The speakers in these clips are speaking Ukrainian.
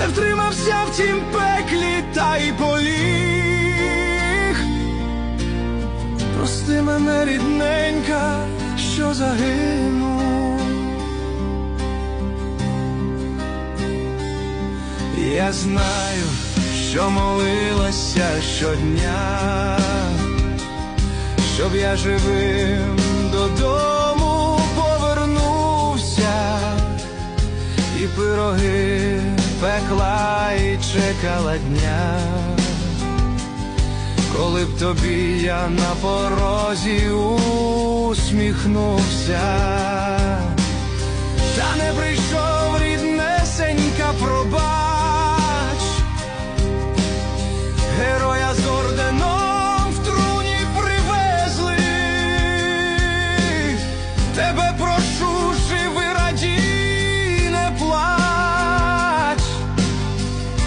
не втримався в тім пеклі та й поліг. Прости мене, рідненька, що загинув. Я знаю, що молилася щодня, щоб я живим додому повернувся, і пироги пекла і чекала дня, коли б тобі я на порозі усміхнувся.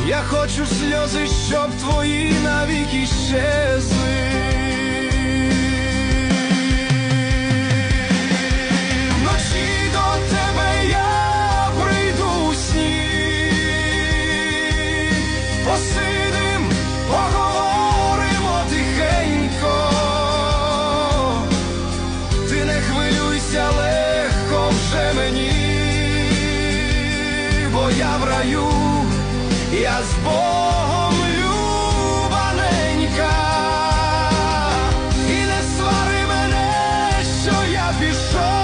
Я хочу сльози, щоб твої навіки щезли. Вночі до тебе я прийду сні, посидим, поговоримо тихенько. Ти не хвилюйся, легко вже мені, бо я в раю, я з Богом любаненька, і не свари мене, що я пішов.